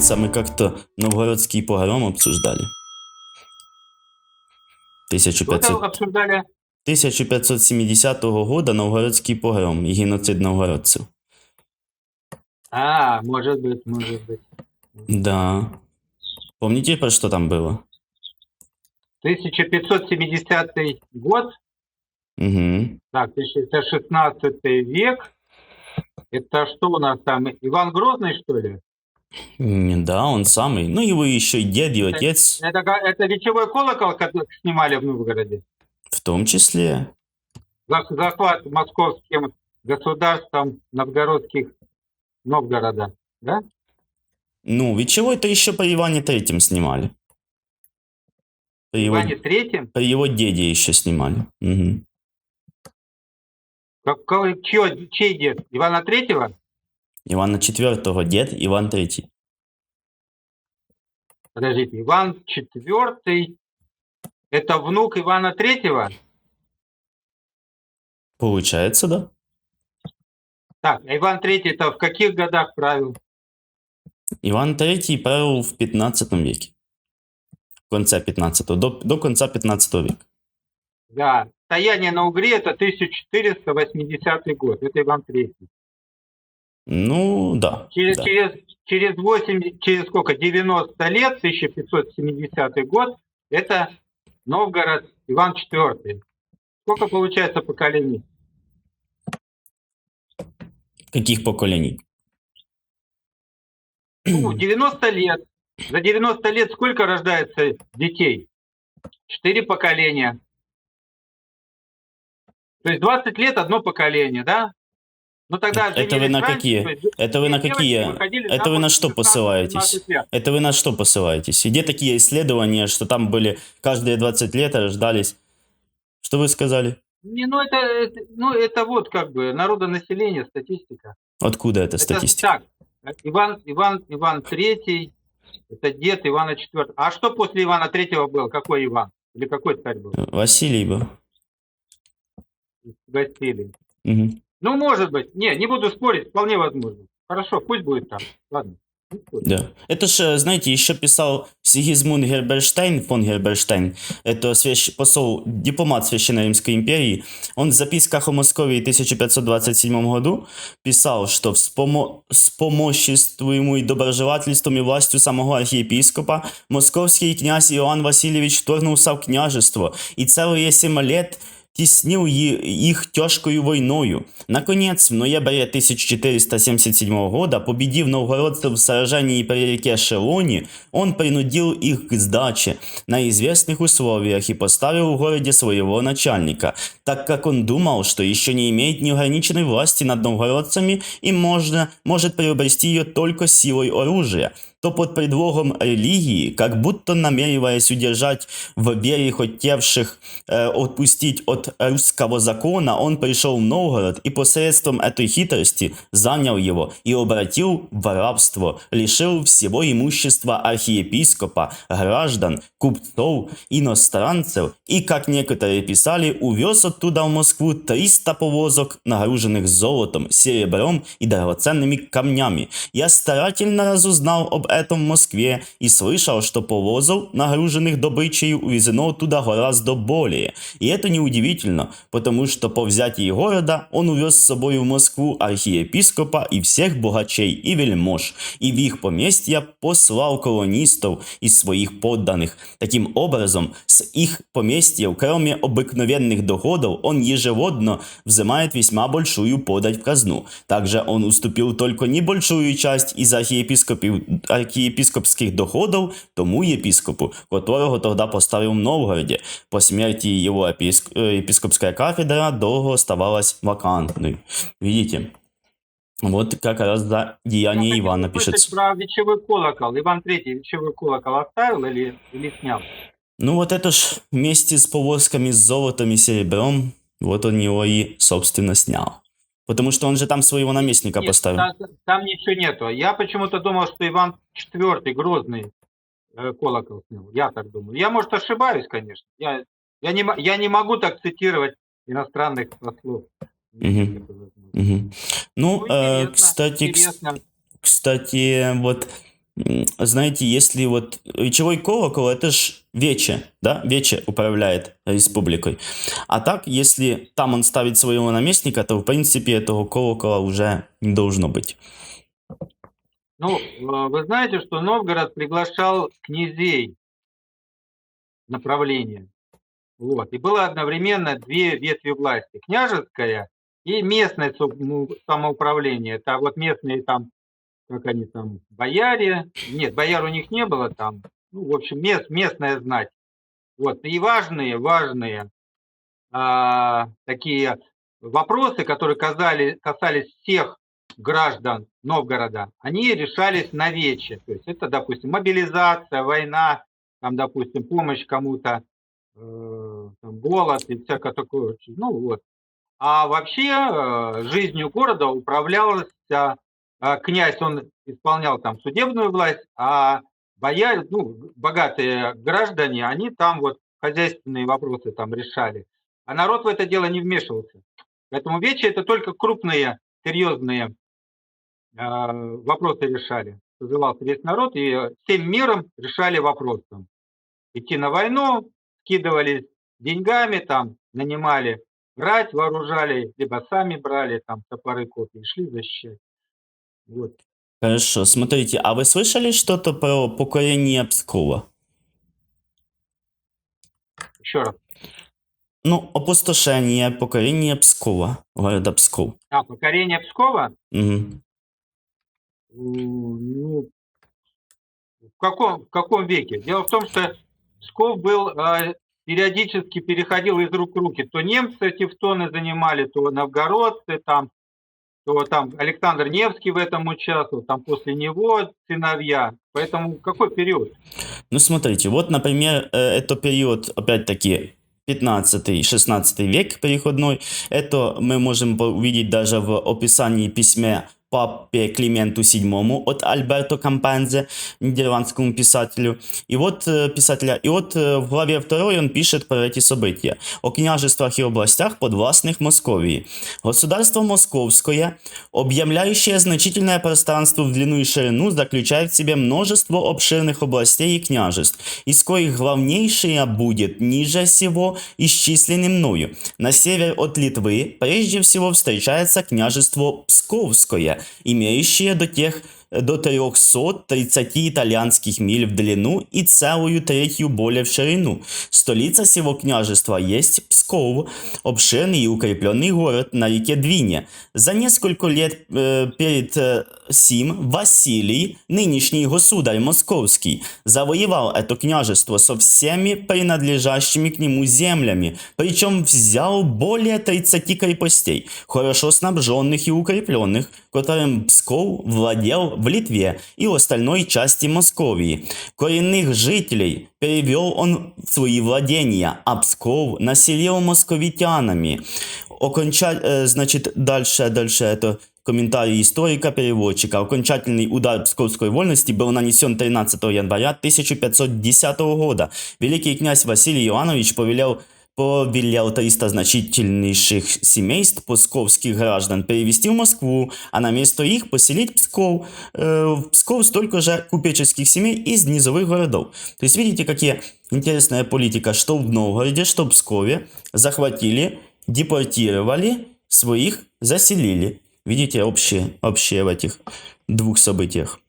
кажется, мы как-то новгородский погром обсуждали. Что 1500... там обсуждали? 1570 года новгородский погром и геноцид новгородцев. А, может быть, может быть. Да. Помните, про что там было? 1570 год, Угу. так, это 16 век. Это что у нас там, Иван Грозный, что ли? Да, он самый. Ну, его еще и дед, и отец Это, га- это речевой колокол, который снимали в Новгороде? в том числе. За- Захват московским государством новгородских Новгорода, да? Ну, ведь чего это еще по Иване Третьем снимали? При его, Иване Третьем? при его деде еще снимали. Мгм. Какой, чьё- чей дед? Ивана Третьего? Ивана Четвертого дед, Иван Третий. Подождите, Иван Четвертый – это внук Ивана Третьего? Получается, да? Так, а Иван Третий это в каких годах правил? Иван Третий правил в 15 веке. В конце 15 до, до конца 15 века. Да, стояние на Угре это 1480 год, это Иван Третий. Ну, да. Через, да. через, через 8, через сколько, 90 лет, 1570 год, это Новгород Иван Четвертый. Сколько получается поколений? Каких поколений? Ну, 90 лет. За 90 лет сколько рождается детей? Четыре поколения. То есть 20 лет одно поколение, да? Ну тогда Это вы на раньше, какие? есть Это вы на какие? Это вы на что 16-17 посылаетесь? Это вы на что посылаетесь? Где такие исследования, что там были каждые 20 лет рождались? Что вы сказали? Не, ну это, это- ну это вот как бы народонаселение, статистика. Откуда эта Это статистика? так. Иван, Иван, Иван Третий, это дед Ивана Четвертого. А что после Ивана Третьего был? Какой Иван? Или какой царь был? Василий был. Василий. Мгм. Ну, может быть. Не, не буду спорить, вполне возможно. Хорошо, пусть будет так. Ладно. Да. Это же, знаете, еще писал Сигизмунд Герберштейн, фон Герберштейн, это свящ... посол, дипломат Священной Римской империи. Он в записках о Московии 1527 году писал, что вспомо... вспомоществуемую и доброжелательством и властью самого архиепископа московский князь Иоанн Васильевич вторгнулся в княжество и целые семь лет теснил их тяжкою войною. Наконец, в ноябре 1477 года, победив новгородцев в сражении при реке Шелоне, он принудил их к сдаче на известных условиях и поставил в городе своего начальника, так как он думал, что еще не имеет неограниченной власти над новгородцами и можно, может приобрести ее только силой оружия то под предлогом религии, как будто намереваясь удержать в вере хотевших э, отпустить от русского закона, он пришел в Новгород и посредством этой хитрости занял его и обратил в рабство, лишил всего имущества архиепископа, граждан, купцов, иностранцев и, как некоторые писали, увез оттуда в Москву 300 повозок, нагруженных золотом, серебром и драгоценными камнями. Я старательно разузнал об этом в Москве и слышал, что повозов, нагруженных добычей, увезено туда гораздо более. И это неудивительно, потому что по взятии города он увез с собой в Москву архиепископа и всех богачей и вельмож, и в их поместья послал колонистов из своих подданных. Таким образом, с их поместьев, кроме обыкновенных доходов, он ежегодно взимает весьма большую подать в казну. Также он уступил только небольшую часть из архиепископских доходов тому епископу, которого тогда поставил в Новгороде. По смерти его еписк- э, епископская кафедра долго оставалась вакантной. Видите? Вот как раз за деяние Я Ивана пишется. Про вечевой колокол. Иван Третий вечевой колокол оставил или, или снял? Ну вот это ж вместе с повозками с золотом и серебром, вот он его и, собственно, снял. Потому что он же там своего наместника Нет, поставил. Там, там ничего нету. Я почему-то думал, что Иван Четвертый Грозный э, колокол снял. Я так думаю. Я, может, ошибаюсь, конечно. Я, я, не, я не могу так цитировать иностранных послов. Мгм. Мгм. Ну, э, кстати, интересно. кстати, вот знаете, если вот речевой колокол, это ж вече, да, вече управляет республикой. А так, если там он ставит своего наместника, то в принципе этого колокола уже не должно быть. Ну, э, вы знаете, что Новгород приглашал князей на правление. Вот. И было одновременно две ветви власти. Княжеская и местное ну, самоуправление. Это вот местные там, как они там, бояре. Нет, бояр у них не было там. Ну, в общем, мест, местная знать. Вот. И важные, важные а, такие вопросы, которые казали, касались всех граждан Новгорода, они решались на вече. То есть это, допустим, мобилизация, война, там, допустим, помощь кому-то, там, голод и всякое такое. Ну вот. А вообще э, жизнью города управлялся э, князь, он исполнял там судебную власть, а бояре, ну, богатые граждане, они там вот хозяйственные вопросы там решали. А народ в это дело не вмешивался. Поэтому вече это только крупные, серьезные э, вопросы решали. Созывался весь народ и всем миром решали вопрос. Там. Идти на войну, скидывались деньгами, там, нанимали брать, вооружали, либо сами брали там топоры, копии, шли защищать. Вот. Хорошо, смотрите, а вы слышали что-то про покорение Пскова? Еще раз. Ну, опустошение, покорение Пскова, города Псков. А, покорение Пскова? М, Ну, в каком, в каком веке? Дело в том, что Псков был э, периодически переходил из рук в руки. То немцы тевтоны занимали, то новгородцы там, то там Александр Невский в этом участвовал, там после него сыновья. Поэтому какой период? Ну, смотрите, вот, например, э, это период, опять-таки, 15-16 век переходной. Это мы можем увидеть даже в описании письме папе Клименту VII от Альберто Кампензе, нидерландскому писателю. И вот э, писателя, и вот э, в главе 2 он пишет про эти события. О княжествах и областях подвластных Московии. Государство Московское, объявляющее значительное пространство в длину и ширину, заключает в себе множество обширных областей и княжеств, из коих главнейшее будет ниже всего исчисленным мною. На север от Литвы прежде всего встречается княжество Псковское, имеющее до тех до 330 итальянских миль в длину и целую третью более в ширину. Столица сего княжества есть Псков, обширный и укрепленный город на реке Двине. За несколько лет э, перед э, сим Василий, нынешний государь московский, завоевал это княжество со всеми принадлежащими к нему землями, причем взял более 30 крепостей, хорошо снабженных и укрепленных, которым Псков владел в Литве и остальной части Московии. Коренных жителей перевел он в свои владения, а Псков населил московитянами. Оконча... э, Значит, дальше, дальше это комментарий историка-переводчика. Окончательный удар псковской вольности был нанесен 13 января 1510 года. Великий князь Василий Иванович повелел повелел 300 значительнейших семейств псковских граждан перевести в Москву, а на место их поселить Псков. В Псков столько же купеческих семей из низовых городов. То есть видите, какие интересная политика, что в Новгороде, что в Пскове захватили, депортировали, своих заселили. Видите общее, общее в этих двух событиях.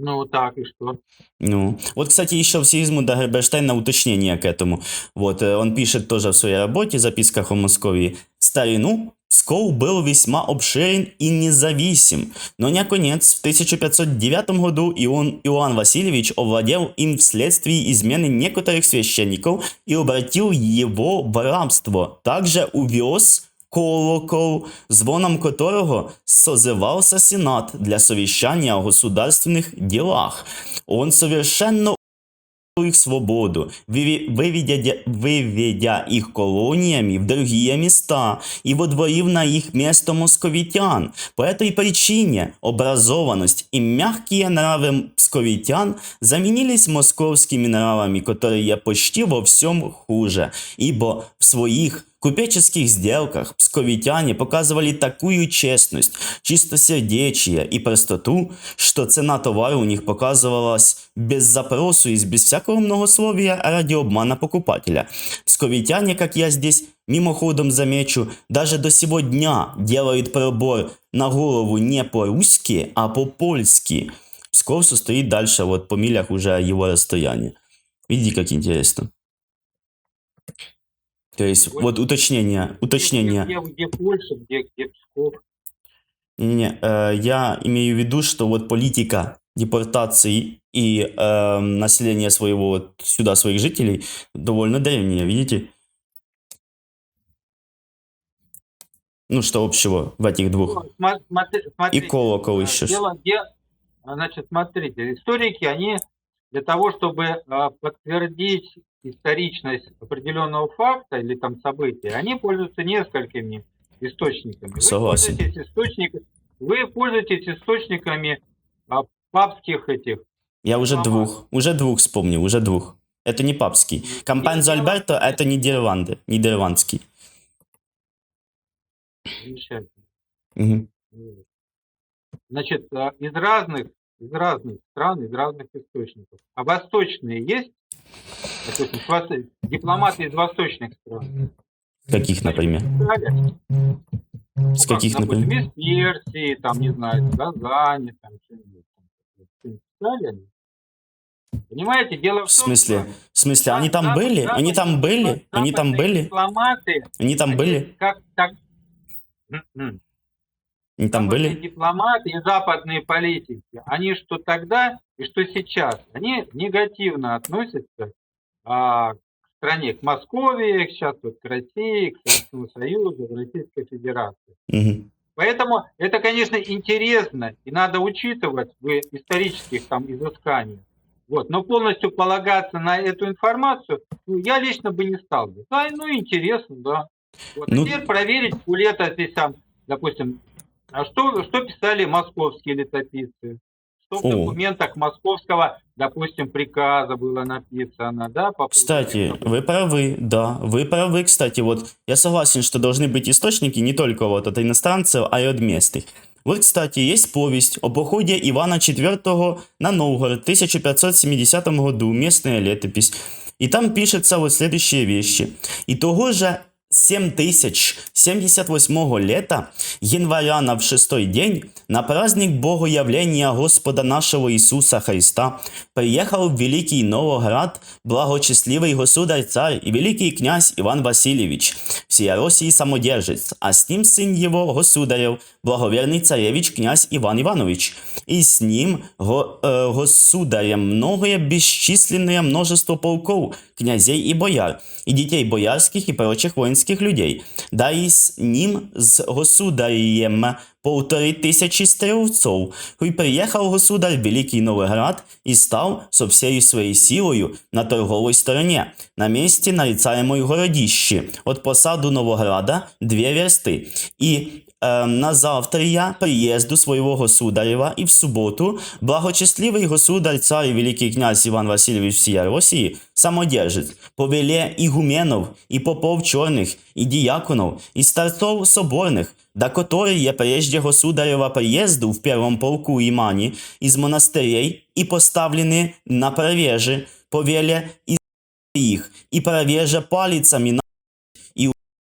Ну, так и что? Ну, вот, кстати, еще в Сигизмунда Герберштейна уточнение к этому. Вот, э, он пишет тоже в своей работе, записках о Московии. В старину Псков был весьма обширен и независим, но наконец в 1509 году Иоанн, Иоанн Васильевич овладел им вследствие измены некоторых священников и обратил его в рабство. Также увез колокол, звоном которого созывался Сенат для совещания о государственных делах. Он совершенно их свободу, выви- выведя, выведя их колониями в другие места и водворив на их место московитян. По этой причине образованность и мягкие нравы псковитян заменились московскими нравами, которые почти во всем хуже, ибо в своих В купеческих сделках псковитяне показывали такую честность, чистосердечие и простоту, что цена товара у них показывалась без запросу и без всякого многословия ради обмана покупателя. Псковитяне, как я здесь мимоходом замечу, даже до сего дня делают пробор на голову не по-русски, а по-польски. Псков состоит дальше, вот по милях уже его расстояние. Видите, как интересно. То есть, Вот. вот уточнение, уточнение. Где, где, где Польша, где, где Псков. Не, э, я имею в виду, что вот политика депортации и э, населения своего вот сюда своих жителей довольно древняя, видите? Ну, что общего в этих двух? Смотри- И смотрите, колокол э, еще. Дело, а, значит, смотрите, историки, они для того, чтобы а, подтвердить историчность определенного факта или там события, они пользуются несколькими источниками. Вы Согласен. пользуетесь источник- вы пользуетесь источниками а, папских этих. Я уже Ага. двух, уже двух вспомнил, уже двух. Это не папский. Кампанзо Альберто это Нидерланды, нидерландский. Замечательно. Вот. Значит, а, из разных, из разных стран, из разных источников. А восточные есть? Дипломаты из восточных стран. Каких, например? С как, каких, например? из Персии, там, не знаю, из Казани, там, что-нибудь. Понимаете, дело в, В том, смысле? что В смысле, они там были? Они там были? Они там были? Они там были? Как, так, М-м. Они там были? дипломаты и западные политики, они что тогда и что сейчас, они негативно относятся а, к стране, к Москве, сейчас вот к России, к Советскому Союзу, к Российской Федерации. Поэтому это, конечно, интересно и надо учитывать в исторических там изысканиях. Вот. Но полностью полагаться на эту информацию, ну, я лично бы не стал бы. Да, ну интересно, да. Вот. Ну- Теперь проверить у летопись, там, допустим, а что, что писали московские летописцы? Что в О. документах московского, допустим, приказа было написано, да? по Кстати, вы правы, да, вы правы, кстати, вот я согласен, что должны быть источники не только вот от иностранцев, а и от местных. Вот, кстати, есть повесть о походе Ивана IV на Новгород в 1570 году, местная летопись. И там пишется вот следующие вещи. И того же 7078 лета, января на в шестой день, на праздник Богоявления Господа нашего Иисуса Христа, приехал в Великий Новоград благочестливый государь-царь и великий князь Иван Васильевич, всея России самодержец, а с ним сын его, государев, благоверный царевич князь Иван Иванович, и с ним го, э, государем многое бесчисленное множество полков, князей и бояр, и детей боярских и прочих воинских людей, да и с ним с государем полтори тысячи стрелцов, и приехал государь в Великий Новоград и стал со всею своей силою на торговой стороне, на месте нарицаемой городище, от посаду Новограда две версты, и э, на завтрия приезду своего государева и в субботу благочестливый государь царь и великий князь Иван Васильевич всея России самодержец, повеле игуменов и попов черных, и диаконов, и старцов соборных, до которые прежде государева приезду в первом полку имани из монастырей и поставлены на провеже, повеле из их, и провеже палицами на і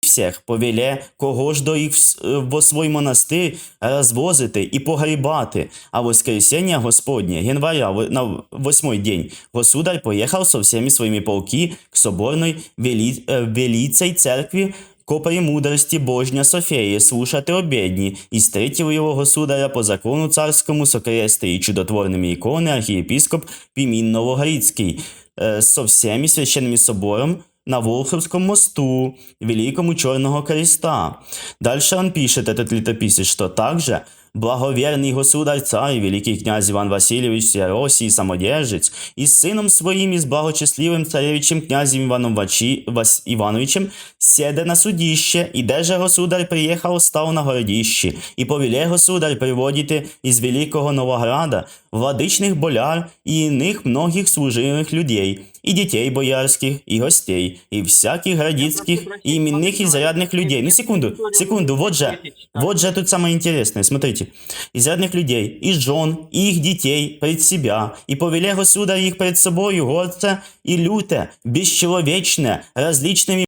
всіх повеле, кого ж до їх в- е, во свой монастир розвозити і погрібати. А воскресенье Господне, января, в- на восьмой день, государь поехал со всеми своими полки к соборной вели, э, велицей церкви ко премудрости Божня Софеї слушати обедні, і встретив його государя по закону царському со крести і чудотворними ікони архиепископ Пімін Новогрицький э, со всеми священными собором на Волховском мосту, Великому Черного Креста. Дальше он пишет, этот летописец, что также благоверний государь царь, великий князь Иван Васильевич Сіаросій, самодержець, із сином своїм, із благочестливим царевичем князем Іваном Вачі, Вас, Івановичем, сяде на судище, і де же государь приїхав, став на городище, і повеле государь приводити із великого Новограда владичних боляр і иных многих служивых людей, и детей боярских, и гостей, и всяких городицких, и именных и зарядных людей. Ну, секунду, секунду, вот же, вот же тут самое интересное, смотрите. Изрядных людей, и жен, и их детей пред себя, и повеле государь их пред собою, горце и люте, бесчеловечне, различными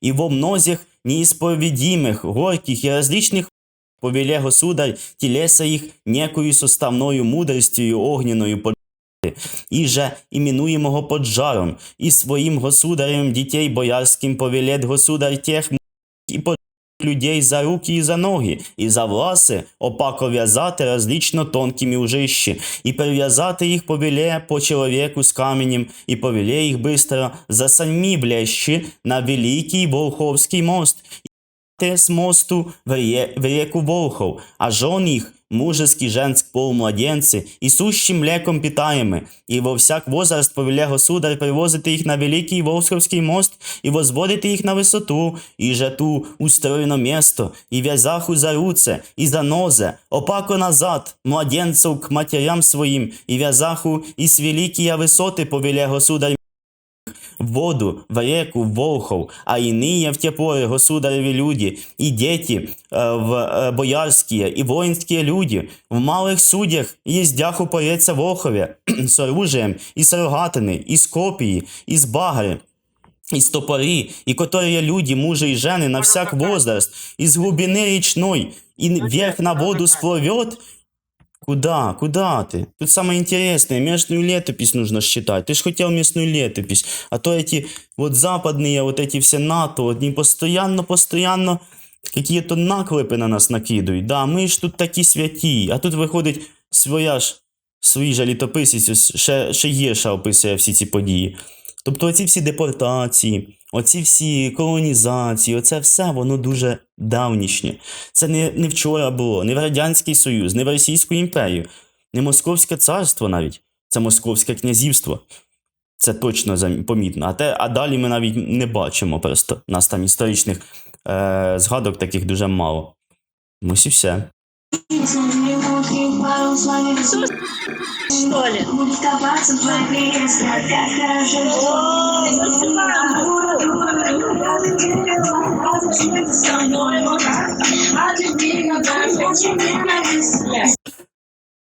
и во мнозих неисповедимых, горьких и различных повеле государь телеса их некою составною мудростю огненою и же именуемого поджаром, і своїм государем дітей боярским повелет государь тех і поджаром людей за руки и за ноги, і за власи, опако в'язати различно тонкими ужищи, и перев'язати їх повеле по чоловіку з каменем, і повеле їх быстро за самі блещи на великий волховський мост, с мосту в, ре- в реку Волхов, а жен их, мужеский женск полумладенцы, и сущим млеком питаемы, и во всяк возраст повеля государь привозити їх на великий Волховський мост, і возводити їх на висоту, і же ту устроєно место, і вязаху за руце, і за нозе, опако назад, младенцев к матерям своїм, і вязаху із великія висоти повеля государь воду, в реку, в Волхов, а иные в те поры государеві люди, и дети э, в э, боярские, и воинские люди, в малых судьях ездях упореться в Волхове с оружием, и с рогатины, и с копии, и с багри, из топори, и которые люди, мужи и жены на всяк возраст, из глубины речной, и вверх на воду сплывет, Куда? Куда ты? Тут самое интересное, местную летопись нужно считать. Ты ж хотел местную летопись. А то эти вот западные, вот эти все НАТО, они постоянно, постоянно какие-то наклепи на нас накидують. Да, ми ж тут такі святі, а тут виходить своя ж, свій же літописець ось ще, ще гірше описує всі ці події. Тобто оці всі депортації, оці всі колонізації, оце все воно дуже давнішнє. Це не, не вчора було, не в Радянський Союз, не в Російську імперію, не Московське царство навіть. Це Московське князівство. Це точно помітно. А, те, а далі ми навіть не бачимо просто. Нас там історичних е, згадок таких дуже мало. Ось і все. Что ли? Будет копаться в твоей крестной, как хорошо